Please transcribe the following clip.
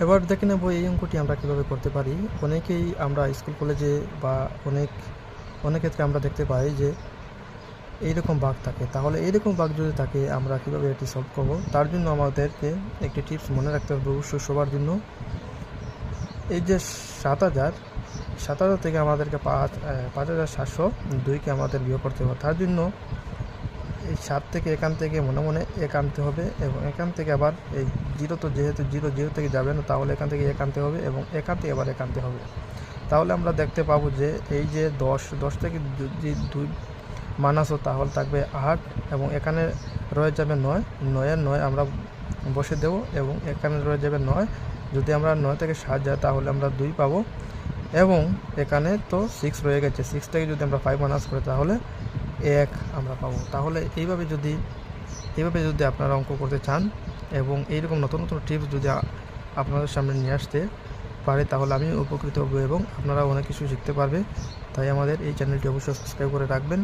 এবার দেখে নেব এই অঙ্কটি আমরা কীভাবে করতে পারি। অনেকেই আমরা স্কুল, কলেজে বা অনেক অনেক ক্ষেত্রে আমরা দেখতে পাই যে এইরকম বাঘ থাকে। তাহলে এইরকম বাঘ যদি থাকে, আমরা কীভাবে এটি সলভ করব? তার জন্য আমাদেরকে একটি টিপস মনে রাখতে হবে অবশ্যই সবার জন্য। এই যে সাত হাজার সাত হাজার থেকে আমাদেরকে পাঁচ পাঁচ হাজার সাতশো দুইকে আমাদের বিয়োগ করতে হবে। তার জন্য এই সাত থেকে এখান থেকে মনে মনে এক আনতে হবে এবং এখান থেকে আবার এই জিরো তো যেহেতু জিরো জিরো থেকে যাবে না, তাহলে এখান থেকে এক আনতে হবে এবং এখান থেকে আবার এক আনতে হবে। তাহলে আমরা দেখতে পাবো যে এই যে দশ দশ থেকে দুই মানাসো তাহলে থাকবে আট এবং এখানে রয়ে যাবে নয়। নয়ের নয় আমরা বসে দেবো এবং এখানে রয়ে যাবে নয়। যদি আমরা নয় থেকে সাত যাই, তাহলে আমরা দুই পাবো এবং এখানে তো সিক্স রয়ে গেছে। সিক্স থেকে যদি আমরা ফাইভ মানাস করি, তাহলে এক আমরা পাবো। তাহলে এইভাবে যদি এইভাবে যদি আপনারা অঙ্ক করতে চান এবং এইরকম নতুন নতুন টিপস যদি আপনাদের সামনে নিয়ে আসতে পারে, তাহলে আমি উপকৃত হব এবং আপনারা অনেক কিছু শিখতে পারবে। তাই আমাদের এই চ্যানেলটি অবশ্যই সাবস্ক্রাইব করে রাখবেন।